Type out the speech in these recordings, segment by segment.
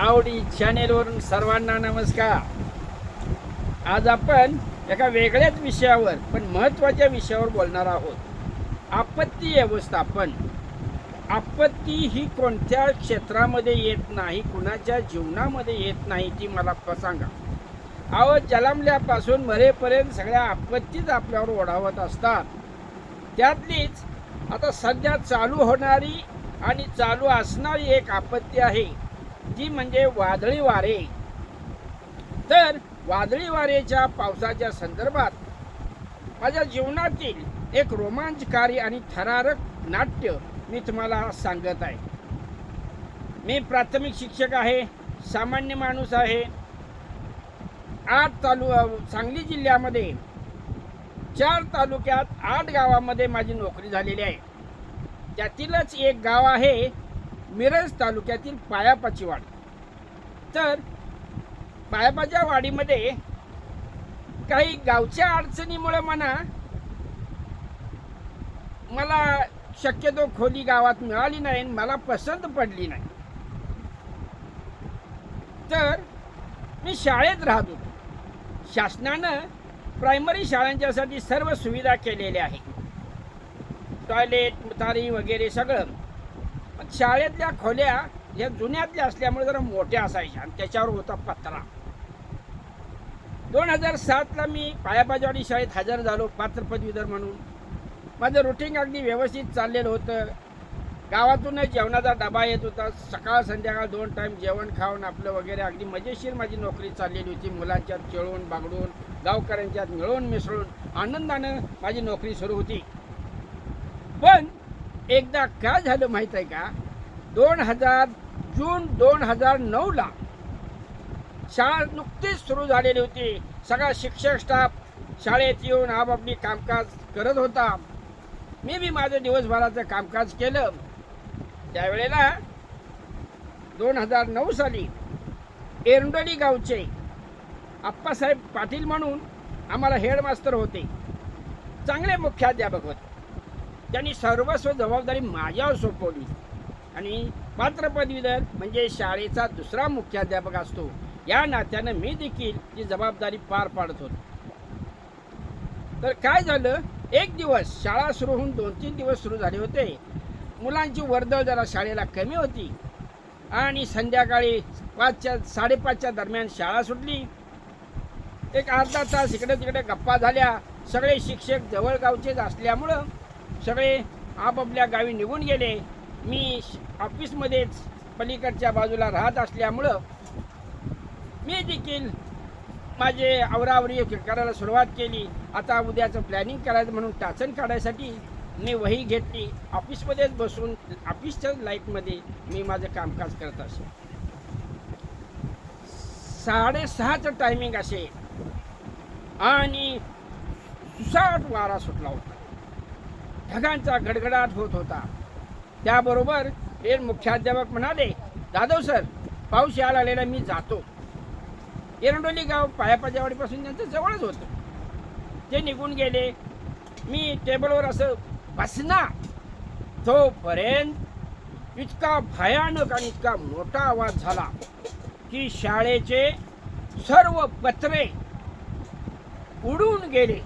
आवडी चॅनेलवरून सर्वांना नमस्कार. आज आपण एका वेगळ्याच विषयावर पण महत्त्वाच्या विषयावर बोलणार आहोत. आपत्ती व्यवस्थापन. आपत्ती ही कोणत्या क्षेत्रामध्ये येत नाही कुणाच्या जीवनामध्ये येत नाही ती मला प- सांगा. अहो जलामल्यापासून मरेपर्यंत सगळ्या आपत्तीच आपल्यावर ओढावत असतात. त्यातलीच आता सध्या चालू होणारी आणि चालू असणारी एक आपत्ती आहे. ती म्हणजे वादळी वारे. तर वादळी वारेच्या पावसाच्या संदर्भात माझ्या जीवनातील एक रोमांचकारी आणि थरारक नाट्य मी तुम्हाला सांगत आहे. मी प्राथमिक शिक्षक आहे सामान्य माणूस आहे. आठ तालु सांगली जिल्ह्यामध्ये चार तालुक्यात आठ गावामध्ये माझी नोकरी झालेली आहे. त्यातीलच एक गाव आहे मिरज तालुक्यातील पायापाची वाडी तर पायापाच्या वाडीमध्ये काही गावच्या अडचणीमुळे म्हणा मला शक्यतो खोली गावात मिळाली नाही आणि मला पसंत पडली नाही. तर मी शाळेत राहत. होतो शासनानं प्रायमरी शाळांच्यासाठी सर्व सुविधा केलेल्या आहे टॉयलेट तारी वगैरे सगळं. शाळेतल्या खोल्या या जुन्यातल्या असल्यामुळे जरा मोठ्या असायच्या आणि त्याच्यावर होता पत्रा. दोन हजार सातला मी पायापाजवाडी शाळेत हजर झालो पात्र पदवीधर म्हणून. माझं रुटीन अगदी व्यवस्थित चाललेलं होतं. गावातूनच जेवणाचा डबा येत होता. सकाळ संध्याकाळ दोन टाईम जेवण खाऊन आपलं वगैरे. अगदी मजेशीर माझी नोकरी चाललेली होती. मुलांच्यात खेळून बागडून गावकऱ्यांच्यात मिळून मिसळून आनंदानं माझी नोकरी सुरू होती. पण एकदा काय झालं माहीत आहे का? दोन हजार जून दोन हजार नऊला शाळा नुकतीच सुरू झालेली होती. सगळा शिक्षक स्टाफ शाळेत येऊन आपापली कामकाज करत होता. मी बी माझं दिवसभराचं कामकाज केलं. त्यावेळेला दोन हजार नऊ साली एरंडोली गावचे आप्पासाहेब पाटील म्हणून आम्हाला हेडमास्तर होते. चांगले मुख्याध्यापक होते. त्यांनी सर्वस्व जबाबदारी माझ्यावर सोपवली. आणि पात्र पदवीधर म्हणजे शाळेचा दुसरा मुख्याध्यापक असतो. या नात्यानं मी देखील ती जबाबदारी पार पाडत होतो. तर काय झालं? एक दिवस शाळा सुरू होऊन दोन तीन दिवस सुरू झाले होते. मुलांची वर्दळ जरा शाळेला कमी होती. आणि संध्याकाळी पाचच्या साडेपाचच्या दरम्यान शाळा सुटली. एक अर्धा तास इकडे तिकडे गप्पा झाल्या. सगळे शिक्षक जवळगावचेच असल्यामुळं सगळे आपापल्या गावी निघून गेले. मी श- ऑफिसमध्येच पलीकडच्या बाजूला राहत असल्यामुळं मी देखील माझे आवरावरी करायला सुरुवात केली. आता उद्याचं प्लॅनिंग करायचं म्हणून टाचण काढायसाठी मी वही घेतली. ऑफिसमध्येच बसून ऑफिसच्या लाईफमध्ये मी माझं कामकाज करत असे साडेसहाचं टायमिंग असे आणि सुसाट वारा सुटला होता. ढगांचा गडगडाट होत होता. त्याबरोबर हे मुख्याध्यापक म्हणाले जाधव सर पाऊस यायला आलेला मी जातो. एरंडोली गाव पायापाजावाडीपासून त्यांचं जवळच होतं. ते निघून गेले. मी टेबलवर असं बसना. तोपर्यंत इतका भयानक आणि इतका मोठा आवाज झाला की शाळेचे सर्व पत्रे उडून गेले.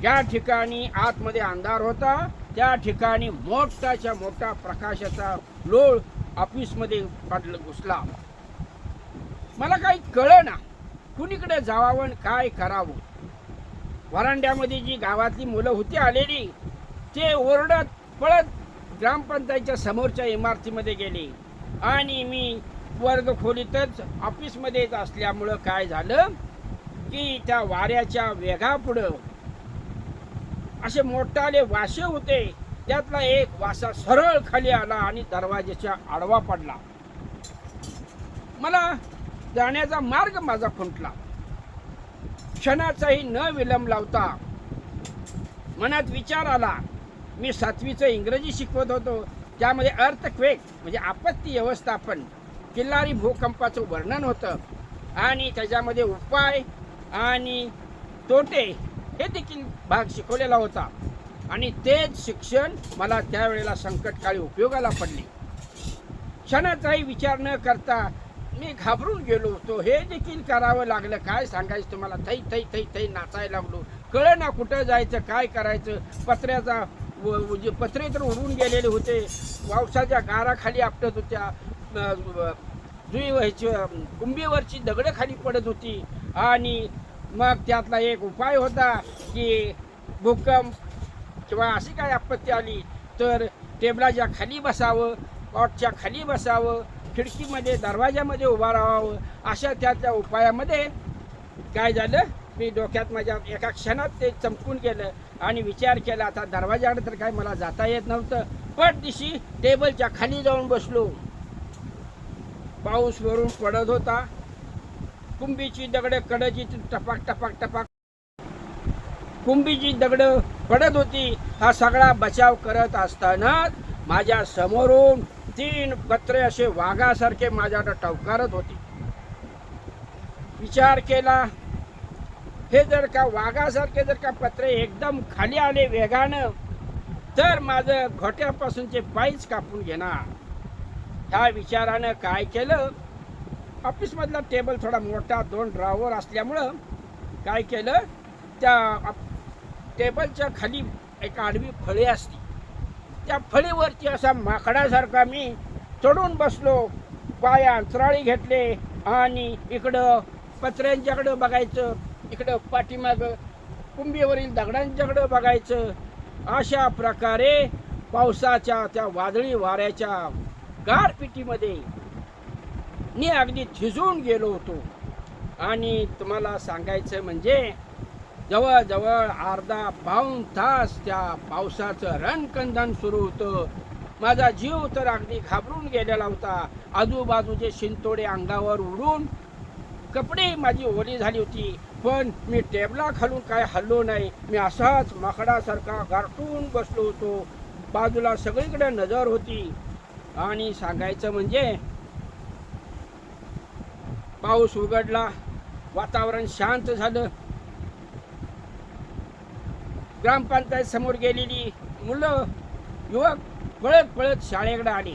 ज्या ठिकाणी आतमध्ये अंधार होता त्या ठिकाणी मोठाच्या मोठा प्रकाशाचा लोळ ऑफिसमध्ये पडलं घुसला. मला काही कळना कुणीकडे जावावं काय करावं. वरांड्यामध्ये जी गावातली मुलं होती आलेली ते ओरडत पळत ग्रामपंचायतच्या समोरच्या इमारतीमध्ये गेले. आणि मी वर्ग खोलीतच ऑफिसमध्येच असल्यामुळं काय झालं की त्या वाऱ्याच्या वेगापुढं असे मोठाले वासे होते. त्यातला एक वासा सरळ खाली आला आणि दरवाजाच्या आडवा पडला. मला जाण्याचा मार्ग माझा खुंटला. क्षणाचाही न विलंब लावता मनात विचार आला. मी सातवीचं इंग्रजी शिकवत होतो. त्यामध्ये अर्थक्वेक म्हणजे आपत्ती व्यवस्थापन किल्लारी भूकंपाचं वर्णन होतं. आणि त्याच्यामध्ये उपाय आणि तोटे हे देखील भाग शिकवलेला होता. आणि तेच शिक्षण मला त्यावेळेला संकटकाळी उपयोगाला पडले. क्षणाचाही विचार न करता मी घाबरून गेलो होतो. हे देखील करावं लागलं. काय सांगायचं तुम्हाला? थै थै थै थै नाचायला लागलो. कळ ना कुठं जायचं काय करायचं? पत्र्याचा व- जे पत्रे तर उडून गेलेले होते. पावसाच्या गाराखाली आपटत होत्या. जुई व्हायची कुंभीवरची दगडं खाली पडत होती. आणि मग त्यातला एक उपाय होता की भूकंप किंवा अशी काय आपत्ती आली तर टेबलाच्या खाली बसावं पॉटच्या खाली बसावं खिडकीमध्ये दरवाजामध्ये उभा राहावं अशा त्या त्या उपायामध्ये काय झालं? मी डोक्यात माझ्या एका क्षणात ते चमकून गेलं आणि विचार केला आता दरवाजाकडे तर काय मला जाता येत नव्हतं. पट दिशी टेबलच्या खाली जाऊन बसलो. पाऊस वरून पडत होता. कुंभीची दगडं कडची टपाक टपाक टपाक. कुंभीची दगडं पडत होती हा सगळा बचाव करत असताना माझ्या समोरून तीन पत्रे असे वाघासारखे माझ्याकडे टवकारत होते. विचार केला हे जर का वाघासारखे जर का पत्रे एकदम खाली आले वेगानं तर माझं घोट्यापासूनचे पायच कापून घेणार. ह्या विचारानं काय केलं? ऑफिसमधला टेबल थोडा मोठा दोन ड्रॉवर असल्यामुळं काय केलं त्या आप- टेबलच्या खाली एक आडवी फळी असती. त्या फळीवरती असा माकडासारखा मी चढून बसलो पाय अंतराळी घेतले आणि इकडं पत्र्यांच्याकडं बघायचं इकडं पाठीमागं कुंभीवरील दगडांच्याकडं बघायचं. अशा प्रकारे पावसाच्या त्या वादळी वाऱ्याच्या गारपिटीमध्ये मी अगदी झिजून गेलो होतो. आणि तुम्हाला सांगायचं म्हणजे जवळजवळ अर्धा पाऊण तास त्या पावसाचं रणकंदन सुरू होतं. माझा जीव तर अगदी घाबरून गेलेला होता. आजूबाजूचे शिंतोडे अंगावर उडून कपडे माझी ओली झाली होती. पण मी टेबला खालून काय हल्लो नाही. मी असाच माकडासारखा गारटून बसलो होतो. बाजूला सगळीकडे नजर होती. आणि सांगायचं म्हणजे पाऊस उघडला वातावरण शांत झालं. ग्रामपंचायत समोर गेलेली मुलं युवक पळत पळत शाळेकडे आली.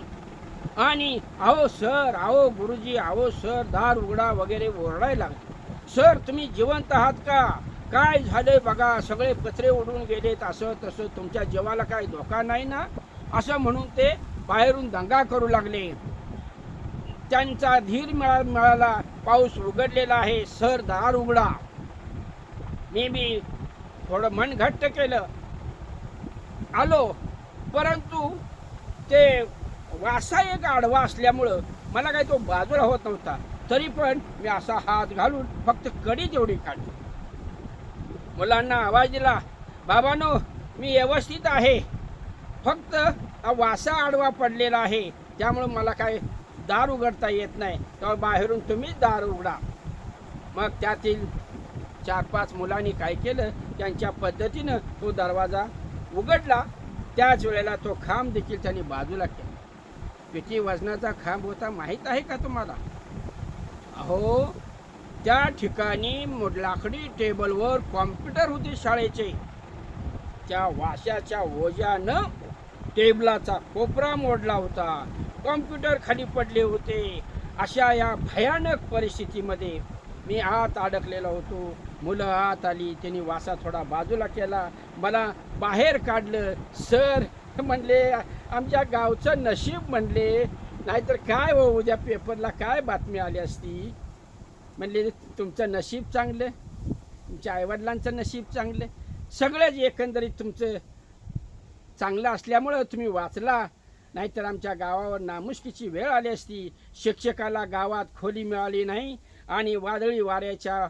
आणि अहो सर अहो गुरुजी अहो सर दार उघडा वगैरे ओरडायला लागले. सर तुम्ही जिवंत आहात का? काय झालंय बघा सगळे पत्रे उडून गेलेत असं तसं तुमच्या जीवाला काय धोका नाही ना? असं म्हणून ते बाहेरून दंगा करू लागले. त्यांचा धीर मिळा मिळाला पाऊस उघडलेला आहे सर दार उघडा. मी बी थोडं मन घट्ट केलं. आलो परंतु ते वासा एक आडवा असल्यामुळं मला काही तो बाजूला होत नव्हता. तरी पण मी असा हात घालून फक्त कडी तेवढी काढली. मुलांना आवाज दिला बाबानो मी व्यवस्थित आहे. फक्त हा वासा आडवा पडलेला आहे. त्यामुळं मला काय दार उघडता येत नाही तेव्हा बाहेरून तुम्हीच दार उघडा. मग त्यातील चार पाच मुलांनी काय केलं? त्यांच्या पद्धतीनं तो दरवाजा उघडला. त्याच वेळेला तो खांब देखील त्यांनी बाजूला केला. किती वजनाचा खांब होता माहीत आहे का तुम्हाला? अहो त्या ठिकाणी लाकडी टेबलवर कॉम्प्युटर होते शाळेचे. त्या वाशाच्या ओझ्यानं टेबलाचा कोपरा मोडला होता. कॉम्प्युटर खाली पडले होते. अशा या भयानक परिस्थितीमध्ये मी आत अडकलेला होतो. मुलं आत आली त्यांनी वासा थोडा बाजूला केला. मला बाहेर काढलं. सर म्हणले आमच्या गावचं नशीब म्हणले नाहीतर काय हो उद्या पेपरला काय बातमी आली असती? म्हणले तुमचं नशीब चांगलं. तुमच्या आईवडिलांचं नशीब चांगलं. सगळंच एकंदरीत तुमचं चांगलं असल्यामुळं तुम्ही वाचला. नाहीतर आमच्या गावावर नामुष्कीची वेळ आली असती. शिक्षकाला गावात खोली मिळाली नाही आणि वादळी वाऱ्याच्या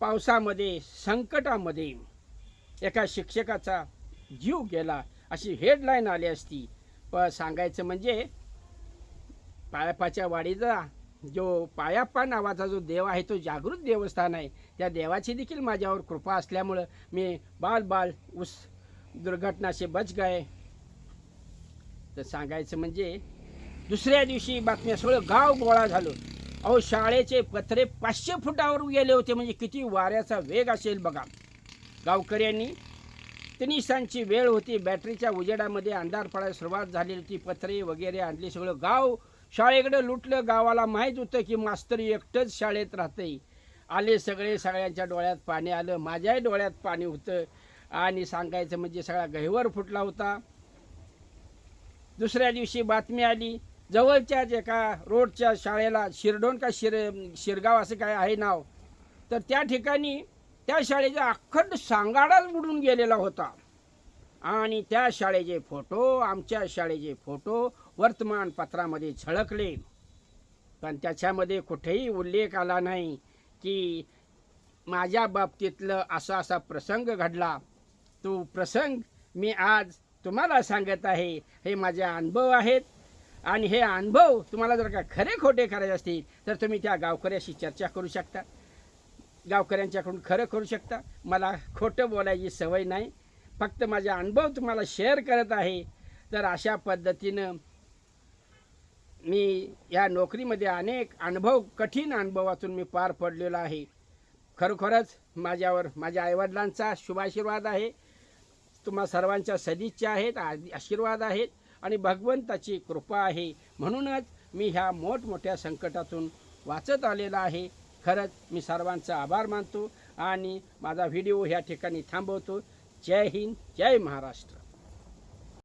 पावसामध्ये संकटामध्ये एका शिक्षकाचा जीव गेला अशी हेडलाईन आली असती. पण सांगायचं म्हणजे पायापाच्या वाडीचा जो पायाप्पा नावाचा जो देव आहे तो जागृत देवस्थान आहे. त्या देवाची देखील माझ्यावर कृपा असल्यामुळं मी बाल बाल उस दुर्घटनाशी बच गए तर सांगायचं म्हणजे दुसऱ्या दिवशी बातम्या सगळं गाव गोळा झालं. अहो शाळेचे पत्रे पाचशे फुटावर गेले होते म्हणजे किती वाऱ्याचा वेग असेल बघा. गावकऱ्यांनी तिनिसांची वेळ होती बॅटरीच्या उजेडामध्ये अंधार पडायला सुरुवात झाली होती पत्रे वगैरे आणली सगळं गाव शाळेकडे लुटलं गावाला माहीत होतं की मास्तर एकटंच शाळेत राहते आले सगळे सगळ्यांच्या डोळ्यात पाणी आलं माझ्याही डोळ्यात पाणी होतं. आणि सांगायचं म्हणजे सगळा गहिवर फुटला होता. दुसऱ्या दिवशी बातमी आली जवळच्याच एका रोडच्या शाळेला शिरडोन का शिर शिरगाव असं काय आहे नाव तर त्या ठिकाणी त्या शाळेचा अखंड सांगाडाच बुडून गेलेला होता. आणि त्या शाळेचे फोटो आमच्या शाळेचे फोटो वर्तमानपत्रामध्ये झळकले पण त्याच्यामध्ये कुठेही उल्लेख आला नाही की माझ्या बाबतीतलं असा असा प्रसंग घडला. तो प्रसंग मी आज तुम्हाला सांगत आहे हे माझे अनुभव आहेत. आणि हे अनुभव तुम्हाला जर का खरे खोटे करायचे असतील तर तुम्ही त्या गावकऱ्याशी चर्चा करू शकता. गावकऱ्यांच्याकडून खरं करू शकता. मला खोटं बोलायची सवय नाही. फक्त माझे अनुभव तुम्हाला शेअर करत आहे. तर अशा पद्धतीनं मी या नोकरीमध्ये अनेक अनुभव कठीण अनुभवातून मी पार पडलेलो आहे. खरोखरच माझ्यावर माझ्या आईवडिलांचा शुभाशीर्वाद आहे. तुम्हा सर्वांच्या सदिच्छा आहेत आशीर्वाद आहेत आणि भगवंताची कृपा आहे. म्हणूनच मी ह्या मोठमोठ्या संकटातून वाचत आलेला आहे. खरंच मी सर्वांचा आभार मानतो आणि माझा व्हिडिओ ह्या ठिकाणी थांबवतो. जय हिंद जय महाराष्ट्र.